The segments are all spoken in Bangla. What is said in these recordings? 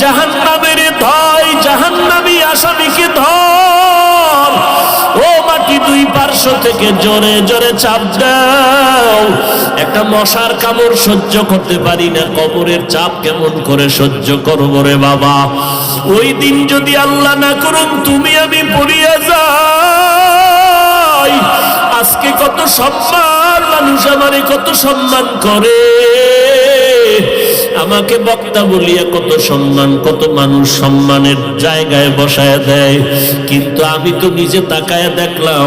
জাহান্নামের ধয়, জাহান্নামী আসামিকে ধর। ও মাটি দুই পার্শ্ব থেকে জোরে জোরে চাপ দাও। একটা মশার কামড় সহ্য করতে পারি না, কবরের চাপ কেমন করে সহ্য করব রে বাবা? ওই দিন যদি আল্লাহ না করুন, তুমি আমি পড়িয়া যাই। আজকে কত সম্মান, মানুষ আমারে কত সম্মান করে। আমাকে বক্তা বলিয়া কত সম্মান, কত মানুষ সম্মানের জায়গায় বসায় দেয়। কিন্তু আমি তো নিজে তাকায় দেখলাম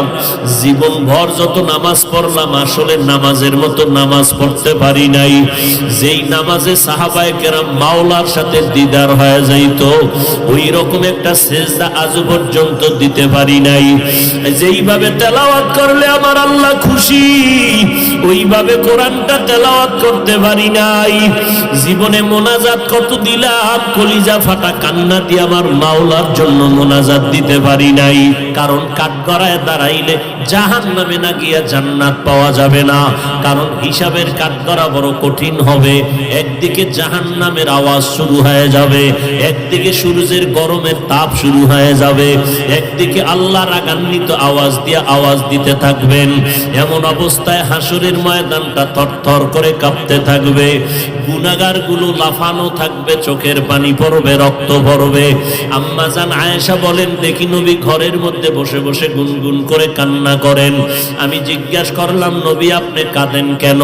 জীবন ভর যত নামাজ পড়লাম, আসলে নামাজের মতো নামাজ পড়তে পারি নাই। যেই নামাজে সাহাবায় কেরাম মাওলার সাথে দিদার হয়ে যাইত ওই রকম একটা সেজদা আজ পর্যন্ত দিতে পারি নাই। যেইভাবে তেলাওয়াত করলে আমার আল্লাহ খুশি। ওইভাবে কোরআনটা তেলাওয়াত করতে পারি নাই। জীবনে মোনাজাত কত দিলাম, কলিজা ফাটা কান্না দিয়ে আমার মাওলার জন্য মোনাজাত দিতে পারি নাই। কারণ কাঠগড়ায় দাঁড়াইলে জাহান নামে না গিয়া জান্নাত পাওয়া যাবে না। কারণ হিসাবের কাঠগড়া বড় কঠিন হবে। একদিকে জাহান নামের আওয়াজ শুরু হয়ে যাবে, একদিকে সূর্যের গরমের তাপ শুরু হয়ে যাবে, একদিকে আল্লাহ রাগান্বিত আওয়াজ দিয়ে আওয়াজ দিতে থাকবেন। এমন অবস্থায় হাসুরের ময়দানটা থরথর করে কাঁপতে থাকবে। গুনাগারগুলো লাফানো থাকবে, চোখের পানি পড়বে, রক্ত পড়বে। আম্মাজান আয়েশা বলেন, দেখি নবী ঘরের মধ্যে বসে বসে গুনগুন করে কান্না করেন। আমি জিজ্ঞাসা করলাম, নবী, আপনি কাঁদেন কেন?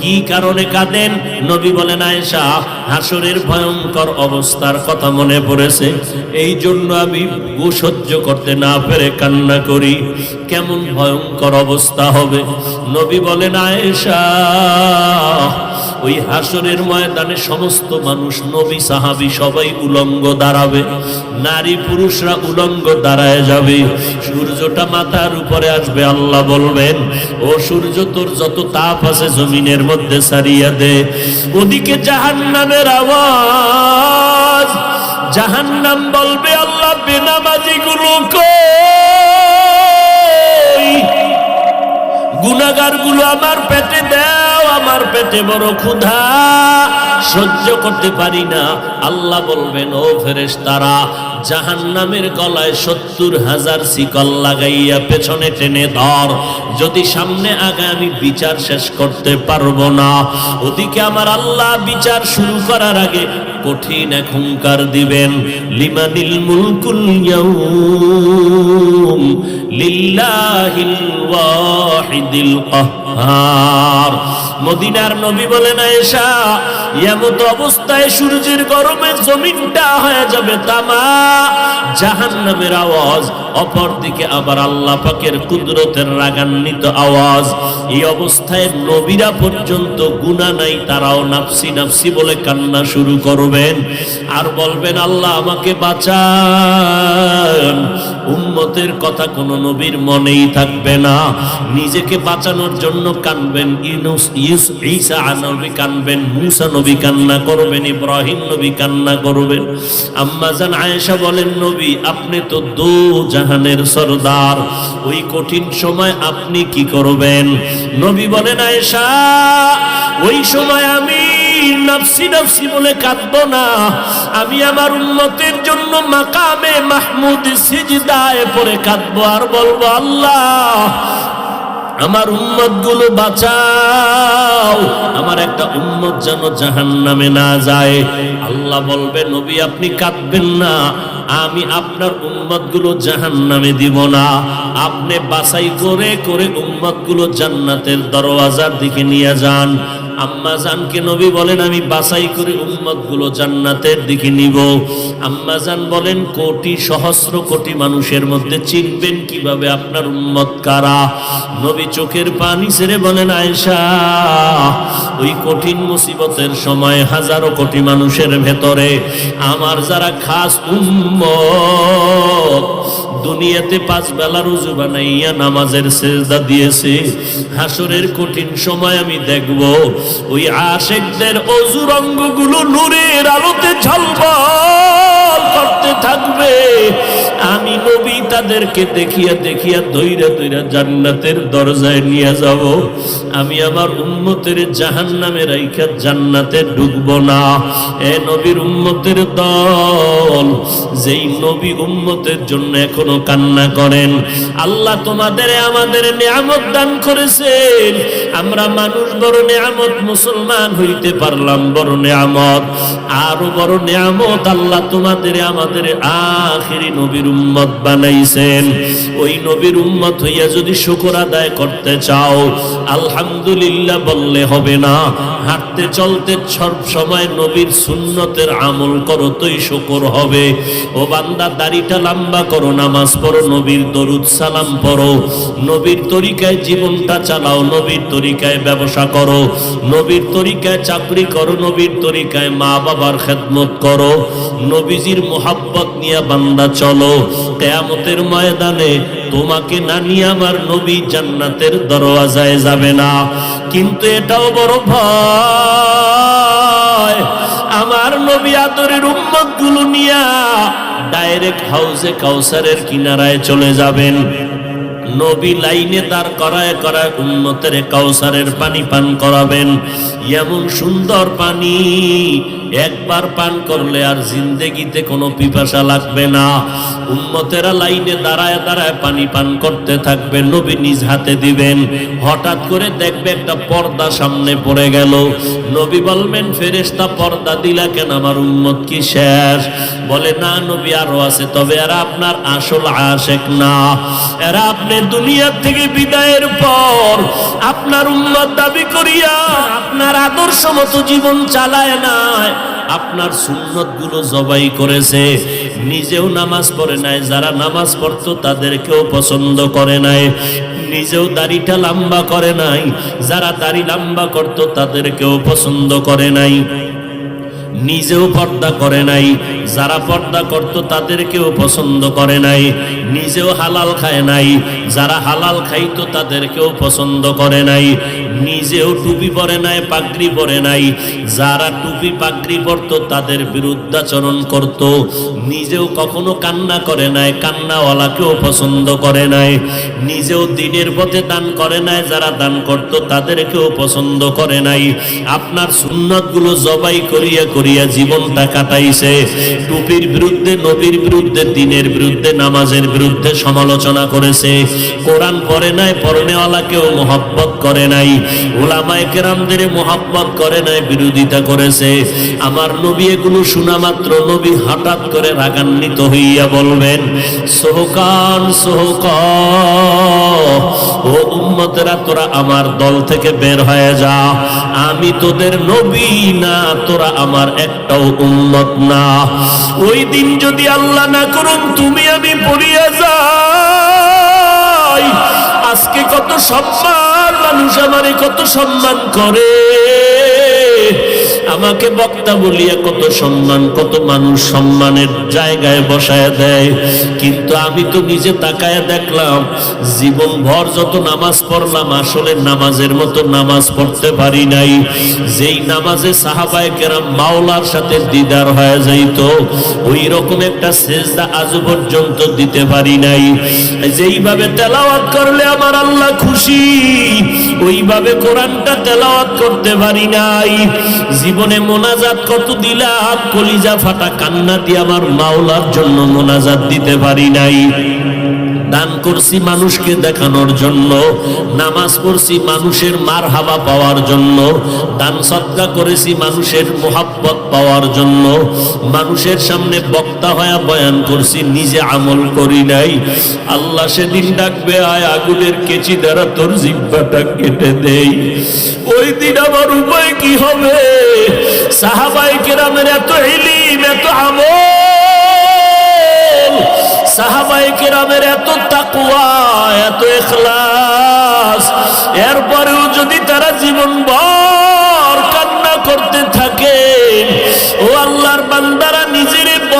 কি কারণে কাঁদেন? নবী বলেন, আয়েশা, হাসরের ভয়ঙ্কর অবস্থার কথা মনে পড়েছে। এই জন্য আমি সহ্য করতে না পেরে কান্না করি। কেমন ভয়ঙ্কর অবস্থা হবে? নবী বলেন, আয়েশা ওই হাসরের ময়দানে সমস্ত মানুষ, নবী, সাহাবি সবাই উলঙ্গ দাঁড়াবে। নারী পুরুষরা উলঙ্গ দাঁড়ায় যাবে। সূর্যটা মাথার উপরে আসবে, আল্লাহ বলবেন, ও সূর্য, তোর যত তাপ আছে জমিনের মধ্যে সারিয়া দে। ওদিকে জাহান্নামের আওয়াজ, জাহান্নাম বলবে, আল্লাহ বেনামাজি গুলো গুনাগারগুলো আমার পেটে দাও আমার পেটে বড় ক্ষুধা, সহ্য করতে পারি না। আল্লাহ বলবেন, ও ফেরেশ তারা জাহান নামের গলায় সত্তর হাজার শিকল লাগাইয়া পেছনে টেনে ধর। যদি সামনে আগে আমি বিচার শেষ করতে পারব না, ওদিকে আমার আল্লাহ বিচার শুরু করার আগে কঠিন এক হুঙ্কার দিবেন। লিমানিল মুলকুল ইয়াউম লিল্লাহিল ওয়াহিদিল কাহ্হার মদিনার নবী বলেন, আয়েশা এমত অবস্থায় সূর্যের গরমে জমিনটা হয়ে যাবে তামা, জাহান্নামের আওয়াজ অপর দিকে আবার আল্লাহ পাকের কুদরতের রাগান্বিত আওয়াজ। এই অবস্থায় নবীরা পর্যন্ত গুনাহ নাই, তারাও নাফসি নাফসি বলে কান্না শুরু করবেন। আর বলবেন, আল্লাহ আমাকে বাঁচান। উম্মতের কথা কোনো নবীর মনেই থাকবে না। নিজেকে বাঁচানোর জন্য কানবেন ইনুস, ইউস, ঈসা নবী কানবেন, মুসা নবী কান্না করবেন, ইব্রাহিম নবী কান্না করবেন। আম্মা জান আয়েশা বলেন, নবী, আপনি তো দো জাহানের সরদার। ওই কঠিন সময় আপনি কি করবেন? নবী বলেন, আয়েশা, ওই সময় আমি নফসি নফসি বলে কাঁদবো না। আমি আমার উন্নতের জন্য মাকামে মাহমুদ সিজদায় পড়ে কাঁদবো। আর বলব, আল্লাহ, আমার উম্মতগুলো বাঁচাও। আমার একটা উম্মত যেন জাহান নামে না যায়। আল্লাহ বলবে, নবী, আপনি কাঁদবেন না। আমি আপনার উম্মতগুলো জাহান নামে দিব না। আপনি বাছাই করে করে উম্মতগুলো জান্নাতের দরওয়াজার দিকে নিয়ে যান। আম্মা জানকে নবী বলেন, আমি বাছাই করে উম্মতগুলো জান্নাতের দিকে নিব। আম্মা জান বলেন, কোটি সহস্র কোটি মানুষের মধ্যে চিনবেন কীভাবে আপনার উম্মত কারা? নবী চোখের পানি ছেড়ে বলেন, আয়েশা, ওই কঠিন মুসিবতের সময় হাজারো কোটি মানুষের ভেতরে আমার যারা খাস উম্মত দুনিয়াতে পাঁচ বেলা রুজু বানাইয়া নামাজের সেজদা দিয়েছে। হাসরের কঠিন সময় আমি দেখব। ওই আশেকদের অজুর অঙ্গগুলো নূরের আলোতে ঝলমল করতে থাকবে। আমি নবী তাদেরকে দেখিয়া দেখিয়া দইরা দইরা জান্নাতের দরজায় নিয়ে যাব। আমি আমার উম্মতের জাহান নামে রাইখা জান্নাতে ঢুকবো না। এ নবীর উম্মতের দল যেই নবী উম্মতের জন্য এখনও কান্না করেন, আল্লাহ তোমাদের আমাদের নিয়ামত দান করেছেন। আমরা মানুষ বড় নিয়ামত, মুসলমান হইতে পারলাম বড় নিয়ামত। আরও বড় নিয়ামত আল্লাহ তোমাদের আমাদের আখিরি নবীর উম্মত বানাইছেন। ওই নবীর উম্মত হইয়া যদি শুকর আদায় করতে চাও, আলহামদুলিল্লাহ বললে হবে না। হাঁটতে চলতে সব সময় নবীর সুন্নতের আমল করো, তোই শুকর হবে। ও বান্দা, দাড়িটা লম্বা করো, নামাজ পড়ো, নবীর দরুদ সালাম পড়ো, নবীর তরিকায় জীবনটা চালাও, নবীর তরিকায় ব্যবসা করো, নবীর তরিকায় চাকরি করো, নবীর তরিকায় মা বাবার খেদমত করো, নবীজির মোহাব্বত নিয়ে বান্দা চলো, কেয়ামতের ময়দানে তোমাকে না নিয়ে আমার নবী জান্নাতের দরওয়াজায় যাবে না। কিন্তু এটাও বড় ভয়। আমার নবী আদরের উম্মতগুলো নিয়া ডাইরেক্ট হাউসে কাউসারের কিনারায় চলে যাবেন। নবী লাইনে দাঁড় করায় করায় উন্নতের কাউসারের পানি পান করাবেন। এমন সুন্দর পানি একবার পান করলে আর জিন্দেগিতে কোনো পিপাসা লাগবে না। উম্মতেরা লাইনে দাঁড়ায় দাঁড়ায় পানি পান করতে থাকবে, নবী নিজ হাতে দিবেন। হঠাৎ করে দেখবে একটা পর্দা সামনে পড়ে গেল। নবী বলবেন ফেরেশতা পর্দা দিলা কেন? আমার উম্মত কি শেষ? বলে, না নবী, আরও আছে। তবে এরা আপনার আসল আশেক না। এরা আপনি দুনিয়া থেকে বিদায়ের পর আপনার উম্মত দাবি করিয়া আপনার আদর্শ মতো জীবন চালায় নাই। আপনার সুন্নতগুলো জবাই করেছে। নিজেও নামাজ পড়ে নাই, যারা নামাজ পড়তো তাদেরকেও পছন্দ করে নাই। নিজেও দাড়িটা লম্বা করে নাই, যারা দাড়ি লম্বা করতো তাদেরকেও পছন্দ করে নাই। নিজেও পর্দা করে নাই। যারা পর্দা করত, তাদেরকেও পছন্দ করে নাই। নিজেও হালাল খায় নাই। যারা হালাল খাইতো, তাদেরকেও পছন্দ করে নাই। নিজেও টুপি পরে নাই, পাগড়ি পরে নাই। যারা টুপি, পাগড়ি পরতো, তাদের বিরুদ্ধাচরণ করত। নিজেও কখনো কান্না করে নাই, কান্নাওয়ালাকেও পছন্দ করে নাই। নিজেও দিনের পথে দান করে নাই, যারা দান করত, তাদেরকেও পছন্দ করে নাই। আপনার সুন্নতগুলো জবাই করিয়া করিয়া জীবনটা কাটাইছে। টুপির বিরুদ্ধে, নবীর বিরুদ্ধে, দিনের বিরুদ্ধে, নামাজের বিরুদ্ধে সমালোচনা করেছে। কোরআন পড়ে নাই, পড়নেওয়ালাকেও মোহাব্বত করে নাই। করে নাই, বিরোধিতা করেছে। আমার নবী এগুলো শোনা মাত্র নবী হঠাৎ করে রাগান্বিত হইয়া বলবেন, সোহকান, সোহক, ও উম্মতেরা, তোরা আমার দল থেকে বের হয়ে যা। আমি তোদের নবী না, তোরা আমার একটাও উম্মত না। ওই দিন যদি আল্লাহ না করুন, তুমি আমি পড়িয়া যাই। আজকে কত সম্মান মানুষ আমারে কত সম্মান করে। আমাকে বক্তা বলিয়া কত সম্মান, কত মানুষ সম্মানের জায়গায় বসায় দেয়। কিন্তু আমি তো নিজে তাকায় দেখলাম জীবন ভর যত নামাজ পড়লাম, আসলে নামাজের মতো নামাজ পড়তে পারি নাই। যেই নামাজে সাহাবায় কেরাম মাওলার সাথে দিদার হয়ে যাইত ওই রকম একটা সেজদা আজ পর্যন্ত দিতে পারি নাই। যেইভাবে তেলাওয়াত করলে আমার আল্লাহ খুশি, ওইভাবে কোরআনটা তেলাওয়াত করতে পারি নাই। জীবনে মোনাজাত কত দিলাম কলিজা ফাটা কান্না দিয়ে আমার মাওলার জন্য মোনাজাত দিতে পারি নাই। দান করছি মানুষকে দেখানোর জন্য, নামাজ পড়ছি মানুষের মার হাবা পাওয়ার জন্য, দান সৎকা করেছি মানুষের মোহাব্বত পাওয়ার জন্য, মানুষের সামনে বক্তা হয়ে বয়ান করছি, নিজে আমল করি নাই। আল্লাহ সেদিন ডাকবে, আয় আগুনের কেচি দ্বারা তোর জিব্বাটা কেটে দেই। ওই দিন আমার উপায় কি হবে? সাহাবাই কেরামের এত ইলিম, এত আমল সাহাবাই কেরামের এত তাকুয়া এত এখলাস এরপরেও যদি তারা জীবন ভর কান্না করতে থাকে, ও আল্লাহর বান্দারা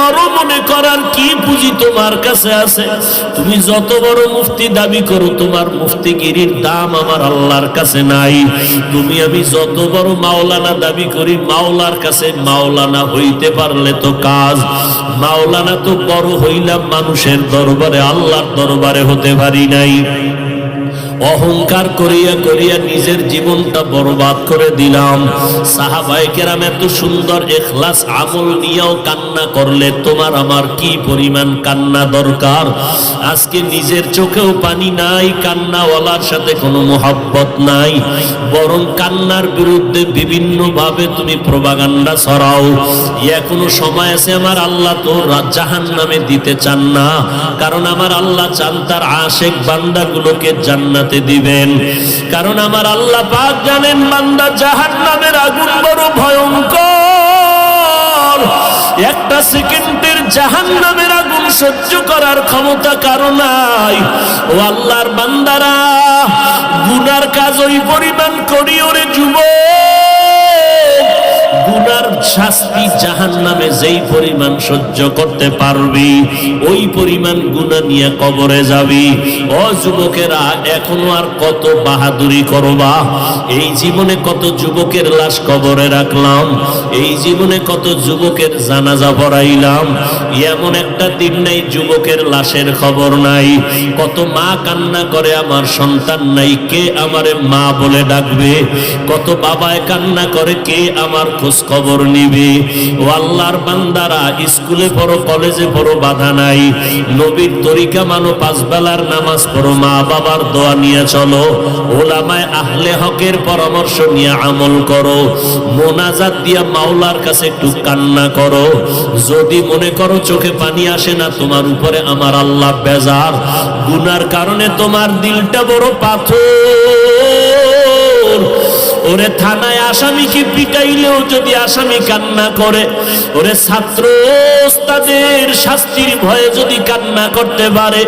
বড় মনে করার কি পুঁজি তোমার কাছে আছে? তুমি যত বড় মুফতি দাবি করো, তোমার মুফতিগিরির দাম আমার আল্লাহর কাছে নাই। তুমি আমি যত বড় মাওলানা দাবি করি, মাওলার কাছে মাওলানা হইতে পারলে তো কাজ। মাওলানা তো বড় হইলাম মানুষের দরবারে, আল্লাহর দরবারে হতে পারি নাই। অহংকার করিয়া করিয়া নিজের জীবনটা বরবাদ করে দিলাম। সাহাবাই কেরাম এত সুন্দর এখলাস আমল নিয়েও কান্না করলে তোমার আমার কি পরিমাণ কান্না দরকার? আজকে নিজের চোখেও পানি নাই, কান্নাওয়ালার সাথে কোনো মোহাব্বত নাই। বরং কান্নার বিরুদ্ধে বিভিন্ন ভাবে তুমি প্রবাগান্ডা ছড়াও। এখনও সময় আছে আমার আল্লাহ তো জাহান নামে দিতে চান না। কারণ আমার আল্লাহ চান তার আশেক বান্দাগুলোকে জান্নাতে দিবেন। কারণ আমার আল্লাহ পাক জানেন, বান্দা জাহান্নামের আগুন বড় ভয়ঙ্কর। একটা সেকেন্ডের জাহান নামের আগুন সহ্য করার ক্ষমতা কারও নাই। ও আল্লাহর বান্দারা, গুনার কাজ ওই পরিমাণ করিও রে যুবক। গুনার শাস্তি জাহান নামে যেই পরিমাণ সহ্য করতে পারবি, ওই পরিমাণ গুণা নিয়ে কবরে যাবি। ও যুবকেরা, এখনও আর কত বাহাদুরি করবা? এই জীবনে কত যুবকের লাশ কবরে রাখলাম, এই জীবনে কত যুবকের জানাজা পড়াইলাম, এমন একটা দিন নাই যুবকের লাশের খবর নাই। কত মা কান্না করে, আমার সন্তান নাই, কে আমারে মা বলে ডাকবে? কত বাবায় কান্না করে, কে আমার খোঁজ খবর নিবে। ও আল্লাহর বান্দারা, স্কুলে পড়ো, কলেজে পড়ো, বাধা নাই। নবীর তরিকা মানো, পাঁচ বেলার নামাজ পড়ো, মা বাবার দোয়া নিয়ে চলো। ওলামায় আহলে হকের পরামর্শ নিয়ে আমল করো। মোনাজাত দিয়া মাওলার কাছে একটু কান্না করো। যদি মনে করো চোখে পানি আসে না, তোমার উপরে আমার আল্লাহ বেজার। গুনার কারণে তোমার দিলটা বড় পাথর। ওরে থানায় আসামিকে পিটাইলেও যদি আসামি কান্না করে, ওরে ছাত্র তাদের শাস্তির ভয়ে যদি কান্না করতে পারে,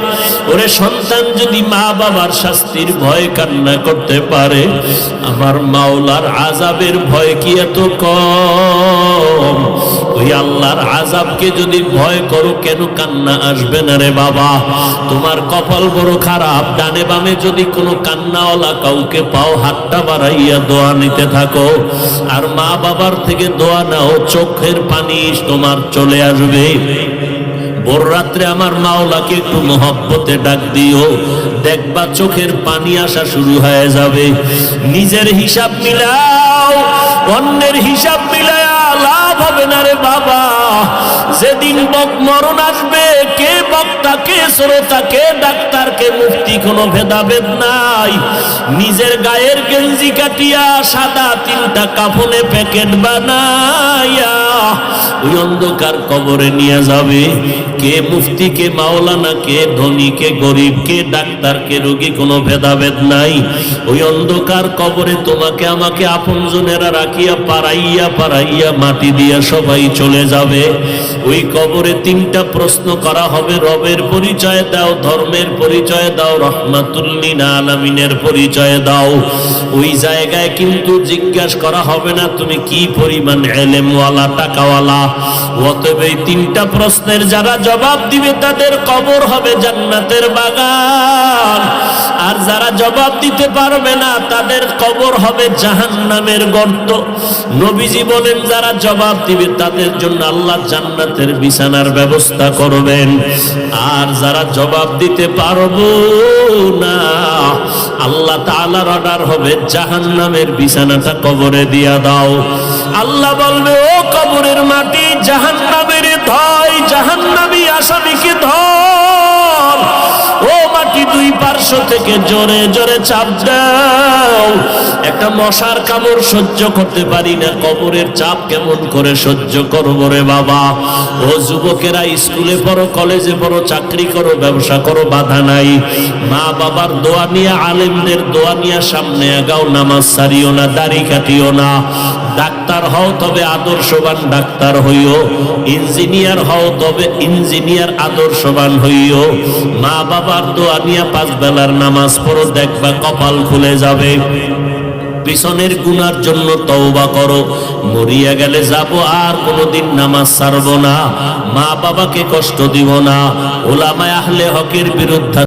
ওরে সন্তান যদি মা বাবার শাস্তির ভয়ে কান্না করতে পারে, আমার মাওলার আজাবের ভয় কি এত কম? ওই আল্লাহর আজাবকে যদি ভয় করো, কেন কান্না আসবে না রে বাবা? তোমার কপাল বড় খারাপ, ডানে বামে যদি কোনো কান্নাওয়ালা কাউকে পাও, হাতটা বাড়াইয়া দোয়া নিতে থাকো। আর মা বাবার থেকে দোয়া নাও, চোখের পানি তোমার চলে আসবে। ভোর রাত্রে আমার মাওলাকে একটু মহব্বতে ডাক দিও। দেখবা চোখের পানি আসা শুরু হয়ে যাবে। নিজের হিসাব মিলাও, অন্যের হিসাব মিলায়া হবে না রে বাবা। যেদিন মরণ আসবে, কে বক্তা কে শ্রোতা কে ডাক্তার, কে মুক্তি কোনো ভেদাভেদ নাই। নিজের গায়ের গেঞ্জি কাটিয়া সাদা তিনটা কাফনে প্যাকেট বানাইয়া ওই অন্ধকার কবরে নিয়ে যাবে। কে মুফতি, কে মাওলানা, কে ধনী, কে গরিব, কে ডাক্তার, কে রোগী, কোনো ভেদাভেদ নাই। ওই অন্ধকার কবরে তোমাকে, আমাকে আপনজনেরা রাখিয়া, পারাইয়া পারাইয়া মাটি দিয়া সবাই চলে যাবে। ওই কবরে তিনটা প্রশ্ন করা হবে, রবের পরিচয় দাও, ধর্মের পরিচয় দাও রহমাতুল্লিন আলামিনের পরিচয় দাও। ওই জায়গায় কিন্তু জিজ্ঞাসা করা হবে না, তুমি কি পরিমাণ এলেমওয়ালা, টাকাওয়ালা? অতএব এই তিনটা প্রশ্নের যারা জবাব দিবে, তাদের কবর হবে জান্নাতের বাগান। আর যারা জবাব দিতে পারবে না, তাদের কবর হবে জাহান্নামের গর্ত। নবীজি বলেন যারা জবাব দিবে, তাদের জন্য আল্লাহ জান্নাতের বিছানার ব্যবস্থা করবেন। আর যারা জবাব দিতে পারব না, আল্লাহ তাআলার অর্ডার হবে জাহান্নামের বিছানাটা কবরে দিয়া দাও। আল্লাহ বলবে, ও কবরের মাটি, জাহান্নামের ধয়, জাহান্নামী আসামিকে ধর ও মাটি দুই পার্শ্ব থেকে জোরে জোরে চাপ দাও। একটা মশার কামড় সহ্য করতে পারি না, কবরের চাপ কেমন করে সহ্য করব রে বাবা? ও যুবকেরা, স্কুলে পড়ো, কলেজে পড়ো, চাকরি করো, ব্যবসা করো, বাধা নাই। মা বাবার দোয়া নিয়ে, আলেমদের দোয়া নিয়ে সামনে আগাও, নামাজ সারিও না, দাড়ি কাটিও না। ডাক্তার হও তবে আদর্শবান ডাক্তার হইও, ইঞ্জিনিয়ার হও তবে ইঞ্জিনিয়ার আদর্শবান হইও। মা বাবার দোয়া নিয়ে পাঁচ বেলার নামাজ পড়ো, দেখবা কপাল খুলে যাবে। পিছনের গুনার জন্য তওবা করো। মরিয়া গেলে যাব, আর কোনোদিন নামাজ ছাড়ব না। মা বাবাকে কষ্ট দিব না। ওলামায় আহলে হকের বিরুদ্ধে